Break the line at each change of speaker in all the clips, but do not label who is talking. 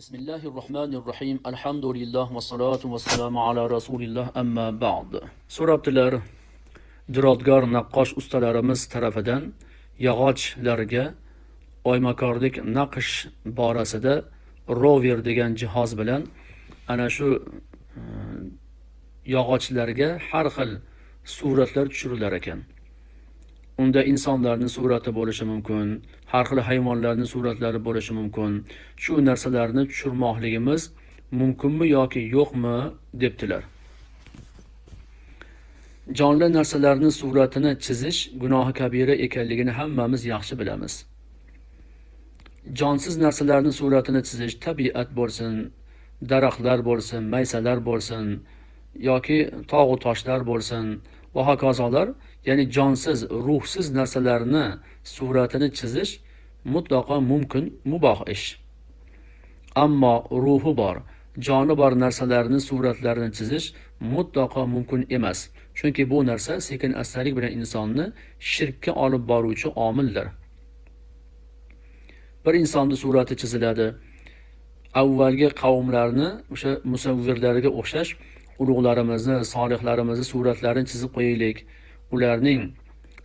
Bismillahirrohmanirrohim. Elhamdülillah ve salatu ve selamu ala rasulilloh amma ba'd. So'rabdilar, dirodgor naqqosh ustalarimiz tarafidan yog'ochlarga oymakorlik naqsh borasida rover degan jihoz bilan ana shu e, yog'ochlarga har xil suratlar tushirilar ekan. Unda insonlarni surati bo'lishi mumkin har xil hayvonlarni suratlari bo'lishi mumkin. Shu narsalarni tushirmoqligimiz mumkinmi yoki yo'qmi debdilar. Jonli narsalarni suratini chizish gunohi kabira ekanligini hammamiz yaxshi bilamiz. Jonsiz narsalarni suratini chizish tabiat bo'lsin daraxtlar bo'lsin maysalar bo'lsin yoki tog'u toshlar bo'lsin va hokazolar ya'ni jonsiz ruhsiz narsalarni suratini chizish mutlaqo mumkin muboh ish. Ammo ruhi bor joni bor narsalarni suratlarini chizish mutlaqo mumkin emas. Chunki bu narsa sekin astalik bilan insonni shirkka olib boruvchi omildir. Bir insonni surati chiziladi. Avvalgi qavmlarni o'sha musavvirlariga o'xshash ulug'larimizni solihlarimizni suratlarini chizib qo'yaylik. Ularning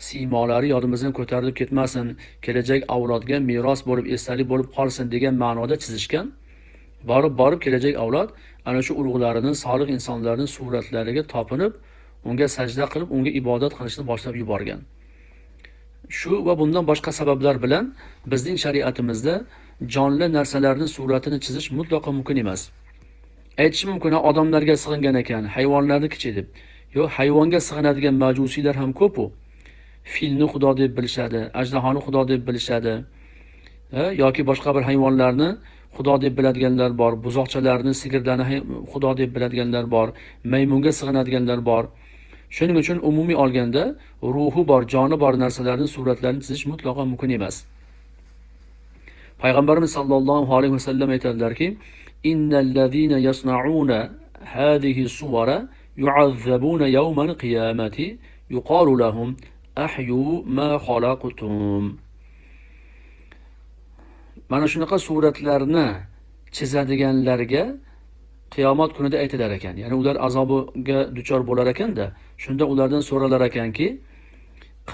siymolari yodimizdan ko'tarilib ketmasin kelajak avlodga meros bo'lib esdalik bo'lib qolsin degan ma'noda chizishgan. Borib borib kelajak avlod ana shu ulug'larini solih insonlarni suratlariga topinib unga sajda qilib unga ibodat qilishni boshlab yuborgan. Shu va bundan boshqa sabablar bilan bizning shariatimizda jonli narsalarni suratini chizish mutlaqo mumkin emas aytish mumkin odamlarga sig'ingan ekan hayvonlarniki deb yo'q hayvonga sig'inadigan majusiylar ham ko'pu. Filni xudo deb bilishadi ajdahoni xudo deb bilishadi yoki boshqa bir hayvonlarni xudo deb biladiganlar bor buzoqchalarni sigirlarni xudo deb biladiganlar bor maymunga sig'inadiganlar bor. Shuning uchun umumiy olganda ruhi bor joni bor narsalarni suratlarini chizish mutlaqo mumkin emas. Payg'ambarimiz sollallohu alayhi vasallam aytadilarki innallazina yasnauna hadihi suvara yu'azzabuna yawmal qiyamati yuqalu lahum ahyu ma khalaqtum mana shunaqa suratlarni chizadiganlarga qiyomat kunida aytilar ekan ya'ni ular azobiga duchor bo'lar ekanda shunda ulardan so'ralar ekanki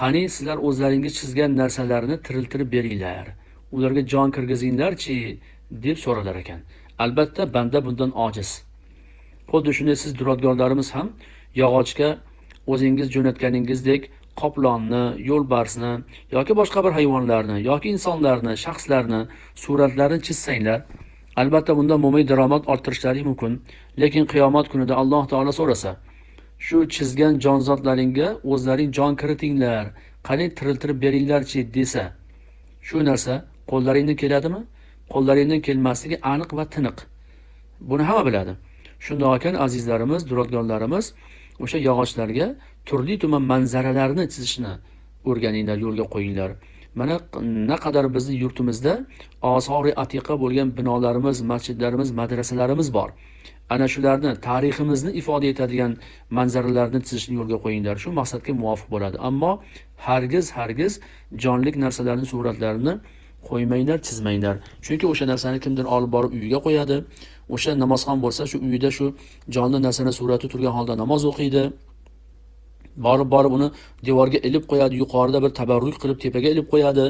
qani sizlar o'zlaringiz chizgan narsalarni tiriltirib beringlar ularga jon kirgizinglarchi deb so'ralar ekan albatta banda bundan ojiz xuddi shunday siz duradgorlarimiz ham yog'ochga o'zingiz jo'natganingizdek qoplonni yo'lbarsni yoki boshqa bir hayvonlarni yoki insonlarni shaxslarni suratlarini chizsanglar albatta bundan mo'min daromad orttirishlari mumkin. Lekin qiyomat kunida alloh taolo so'rasa shu chizgan jonzotlaringga o'zlaring jon kiritinglar qani tiriltirib beringlarchi desa shu narsa qo'llaringdan keladimi qo'llaringdan kelmasligi aniq va tiniq. Buni hamma biladi. Shundoq ekan azizlarimiz duradgorlarimiz o'sha yog'ochlarga turli tuman manzaralarni chizishni o'rganinglar yo'lga qo'yinglar. Mana naqadar bizni yurtimizda osori atiqa bo'lgan binolarimiz masjidlarimiz madrasalarimiz bor. Ana shularni tariximizni ifoda etadigan manzaralarni chizishni yo'lga qo'yinglar. Shu maqsadga muvofiq bo'ladi. Ammo hargiz hargiz jonlik narsalarni suratlarini qo'ymanglar chizmanglar chunki o'sha narsani kimdir olib borib uyiga qo'yadi o'sha namozxon bo'lsa shu uyida shu jonli narsani surati turgan holda namoz o'qiydi borib borib uni devorga ilib qo'yadi yuqorida bir tabarruk qilib tepaga ilib qo'yadi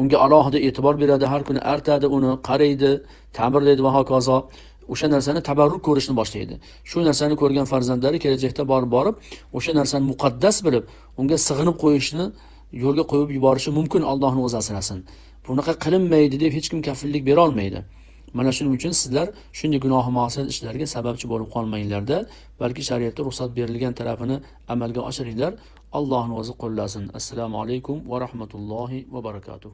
unga alohida e'tibor beradi har kuni artadi uni qaraydi ta'mirlaydi va hokazo o'sha narsani tabarruk ko'rishni boshlaydi shu narsani ko'rgan farzandlari kelajakda borib borib o'sha narsani muqaddas bilib unga sig'inib qo'yishni yo'lga qo'yib yuborishi mumkin allohni o'zi asrasin. Bunaqa qilinmaydi deb hech kim kafillik berolmaydi mana shuning uchun sizlar shunday gunohi ma'siyat ishlarga sababchi bo'lib qolmanglarda balki shariatda ruxsat berilgan tarafini amalga oshiringlar. Allohni o'zi qo'llasin. Assalomu alaykum va rahmatullohi va barakatuh